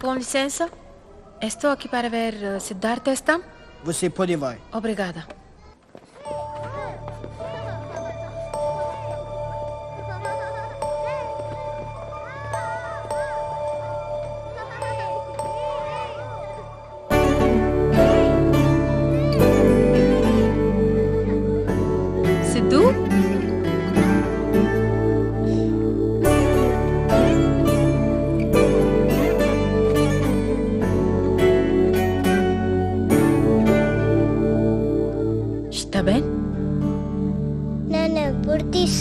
Com licença, estou aqui para ver uh, Siddhartha Estam. Você pode vai. Obrigada.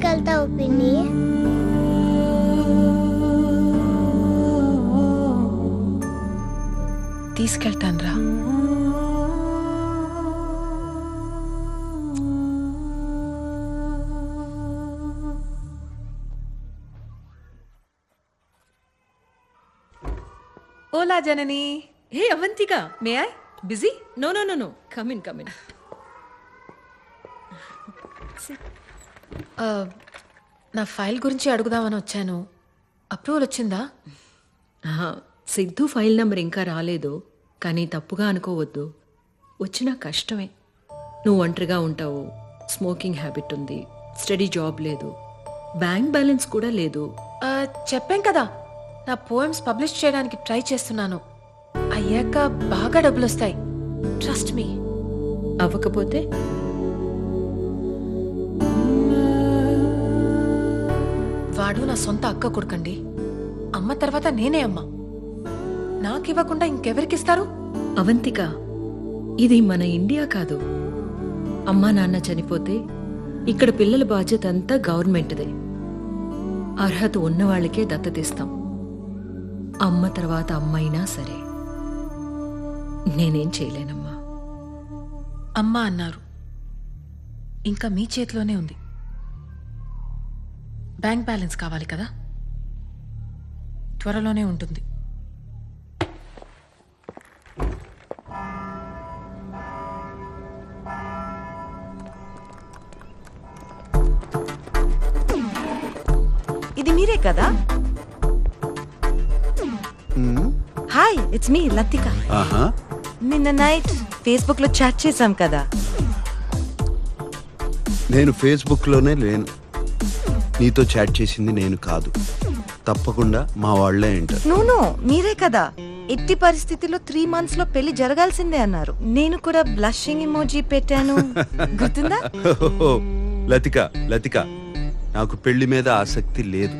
తీసుకెళ్తావు పిన్ని తీసుకెళ్తాను రా Ola Janani. Hey Avantika may I? Busy? No no no no. Come in come in. ఆ, నా file గురించి అడుగుదామని వచ్చాను. Approval వచ్చిందా? Siddhu file number ఇంకా రాలేదు కానీ తప్పుగా అనుకోవద్దు. వచ్చినా కష్టమే. నువ్వు ఒంటరిగా ఉంటావు స్మోకింగ్ హ్యాబిట్ ఉంది స్టడీ జాబ్ లేదు బ్యాంక్ బ్యాలెన్స్ కూడా లేదు. చెప్పాం కదా నా పోయమ్స్ పబ్లిష్ చేయడానికి ట్రై చేస్తున్నాను. అయ్యాక బాగా డబ్బులు వస్తాయి ట్రస్ట్ మీ. అవ్వకపోతే వాడు నా సొంత అక్క కొడుకండి. అమ్మ తర్వాత నేనే అమ్మ. నాకివ్వకుండా ఇంకెవరికిస్తారు? అవంతిక ఇది మన ఇండియా కాదు. అమ్మా నాన్న చనిపోతే ఇక్కడ పిల్లల బాధ్యత అంతా గవర్నమెంట్దే. అర్హత ఉన్న వాళ్ళకే దత్తతిస్తాం అమ్మ తర్వాత అమ్మైనా సరే. నేనేం చేయలేనమ్మా. అమ్మ అన్నారు. ఇంకా మీ చేతిలోనే ఉంది. బ్యాంక్ బ్యాలెన్స్ కావాలి కదా? త్వరలోనే ఉంటుంది. ఇది మీరే కదా? హాయ్ ఇట్స్ మీ లతిక నిన్న నైట్ ఫేస్బుక్లో చాట్ చేశాం కదా. నేను ఫేస్బుక్లోనే లేను. నీతో చాట్ చేసింది నేను కాదు. తప్పకుండా మా వాళ్ళే వింటారు నూను మీరే కదా. ఎట్టి పరిస్థితిలో త్రీ మంత్స్లో పెళ్ళి జరగాల్సిందే అన్నారు. నేను కూడా బ్లషింగ్ ఇమోజీ పెట్టాను. గుర్తుందా? లతిక లతిక నాకు పెళ్ళి మీద ఆసక్తి లేదు.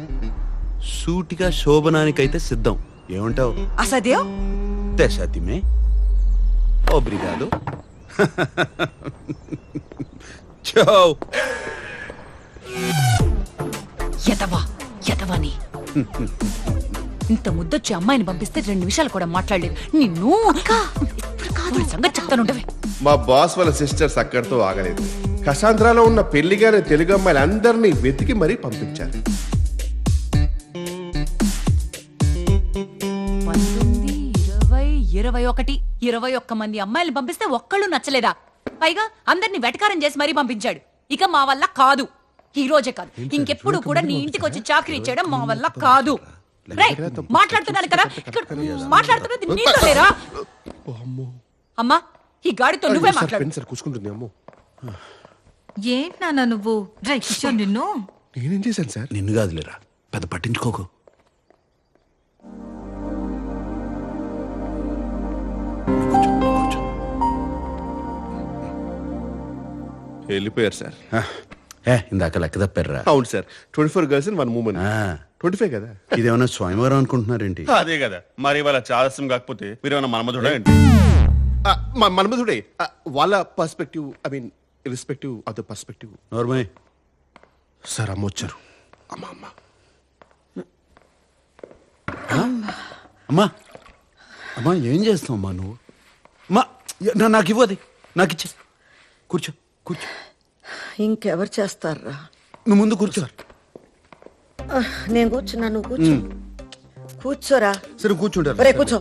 సూటిగా శోభనానికైతే సిద్ధం. ఏమంటావు? అసదేవ్ తెసతిమే ఓబ్రిగాదు చో ఎదవా ఎదవని ఇంత ముద్దొచ్చి అమ్మాయిని పంపిస్తే రెండు నిమిషాలు కూడా మాట్లాడలేదు. నిన్ను వాడి సంగతి చెప్తానుండవే మా బాస్ వాళ్ళ సిస్టర్స్ అక్కడితో ఆగలేదు. కసాంధ్రాలో ఉన్న పెళ్ళిగానే తెలుగు అమ్మాయిలు అందరినీ వెతికి మరీ పంపించారు. పంతొమ్మిది ఇరవై ఇరవై ఒకటి ఇరవై ఒక్క మంది అమ్మాయిలు పంపిస్తే ఒక్కళ్ళు నచ్చలేదా? పైగా అందరిని వెటకారం చేసి మరీ పంపించాడు. ఇక మా వల్ల కాదు. ఈ రోజే కాదు. ఇంకెప్పుడు కూడా నీ ఇంటికి వచ్చి చాకరీ చేయడం మా వల్ల కాదు. మాట్లాడుతున్నాను కదా. ఇక్కడ మాట్లాడుతున్నది నీతో లేరా? అమ్మా ఈ గాడితో నువ్వే మాట్లాడు. కూసుకుంటుంది అమ్మో. ఏంటి నాన్న నువ్వు? రే కిషోర్ నిన్ను. నేనేం చేశాను సార్? నిన్ను కాదులేరా పెద్ద పట్టించుకోకు. వెళ్ళిపోయారు సార్. ఏ ఇందాక లెక్క తప్పారా అవును sir. Twenty four girls one moment ఆ, ట్వంటీ ఫైవ్ కదా? ఇదేమన్నా స్వయంవరం అనుకుంటున్నారేంటి? అదే కదా. మరి వాళ్ళ చాదస్యం కాకపోతే మీరు ఏమైనా మనమధుడా ఏంటి? ఆ, మ- మన్మధుడే. ఆ, వాళ్ళ perspective I mean irrespective of the perspective నోర్మయ్. Sir అమ్మ వచ్చారు. అమ్మ అమ్మ. అమ్మా. అమ్మా ఏం చేస్తావు అమ్మా నువ్వు? అమ్మా నా- నాకు ఇవ్వది నాకు ఇచ్చే. కూర్చో కూర్చో. ఇంకెవరు చేస్తారా? నువ్వు ముందు కూర్చో. నేను కూర్చున్నా నువ్వు కూర్చో. కూర్చోరా. సరే కూర్చుంటారు. ఒరే కూర్చో.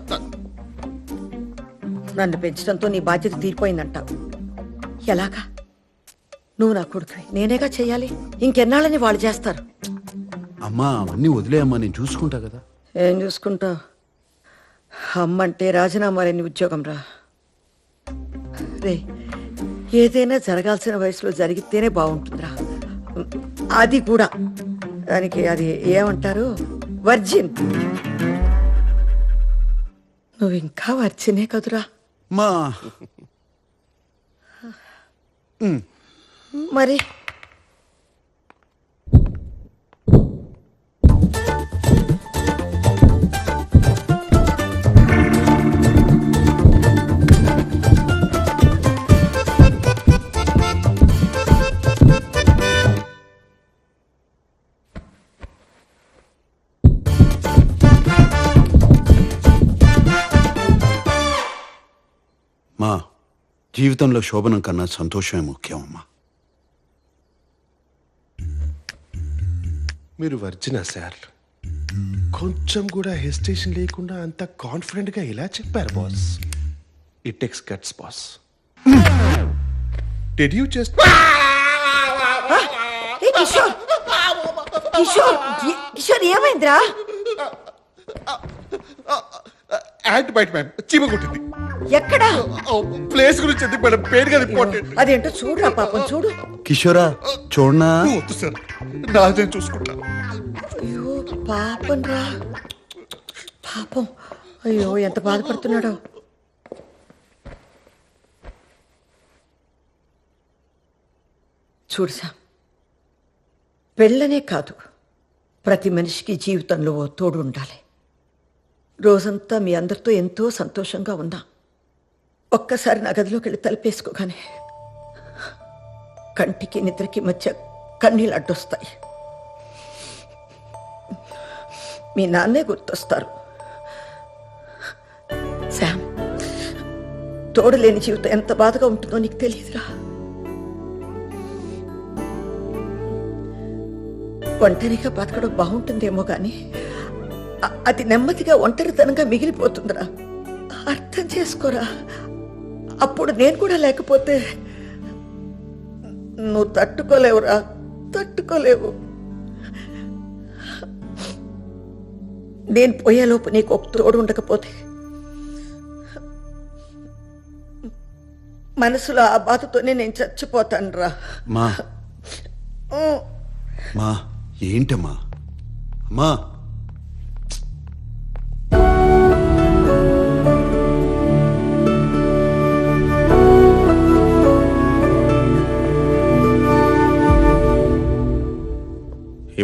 నన్ను పెంచడంతో నీ బాధ్యత తీరిపోయిందంటావు ఎలాగా? నువ్వు నా కొడుకు నేనేగా చెయ్యాలి ఇంకెన్నాళ్ళని వాళ్ళు చేస్తారు? అమ్మా అవన్నీ వదిలేయమ్మా నేను చూసుకుంటా కదా. ఏం చూసుకుంటావు? అమ్మంటే రాజీనామా లేని ఉద్యోగం రా రే ఏదైనా జరగాల్సిన వయసులో జరిగితేనే బాగుంటుందిరా. అది కూడా. దానికి అది ఏమంటారు? వర్జిన్. నువ్వు ఇంకా వర్జినే కదురా. మా. మరి జీవితంలో శోభనం కన్నా సంతోషమే ముఖ్యం అమ్మా మీరు వర్జినా సార్ కొంచెం కూడా హెసిటేషన్ లేకుండా అంత కాన్ఫిడెంట్గా ఇలా చెప్పారు boss it takes guts boss did you just Kishore Kishore Kishore ఏమైందిరా యాంట్ బైట్ మ్యామ్ చీమ కొట్టింది ఎక్కడా? ప్లేస్ గురించి ఎందుకు మేడం? పేరు కదా ఇంపార్టెంట్. అదేంటో చూడురా పాపం చూడు. కిషోరా చూడనా? వద్దు సార్. నాదే చూసుకుంటా. అయ్యో పాపం రా. పాపం. అయ్యో ఎంత బాధపడుతున్నాడో. చూడు సామ్ పెళ్ళనే కాదు. ప్రతి మనిషికి జీవితంలో ఓ తోడు ఉండాలి. రోజంతా మీ అందరితో ఎంతో సంతోషంగా ఉన్నా ఒక్కసారి నా గదిలోకి వెళ్ళి తలుపేసుకోగానే కంటికి నిద్రకి మధ్య కన్నీళ్ళు అడ్డొస్తాయి. మీ నాన్నే గుర్తొస్తారు. శామ్ తోడలేని జీవితం ఎంత బాధగా ఉంటుందో నీకు తెలియదురా. ఒంటరిగా బతకడం బాగుంటుందేమో కానీ అది నెమ్మదిగా ఒంటరితనంగా మిగిలిపోతుందిరా. అర్థం చేసుకోరా. అప్పుడు నేను కూడా లేకపోతే నువ్వు తట్టుకోలేవురా తట్టుకోలేవు. నేను పోయేలోపు నీకు ఒక తోడు ఉండకపోతే మనసులో ఆ బాధతోనే నేను చచ్చిపోతాను రా మా మా ఏంటమ్మా? అమ్మా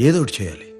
ఏదో ఒకటి చేయాలి.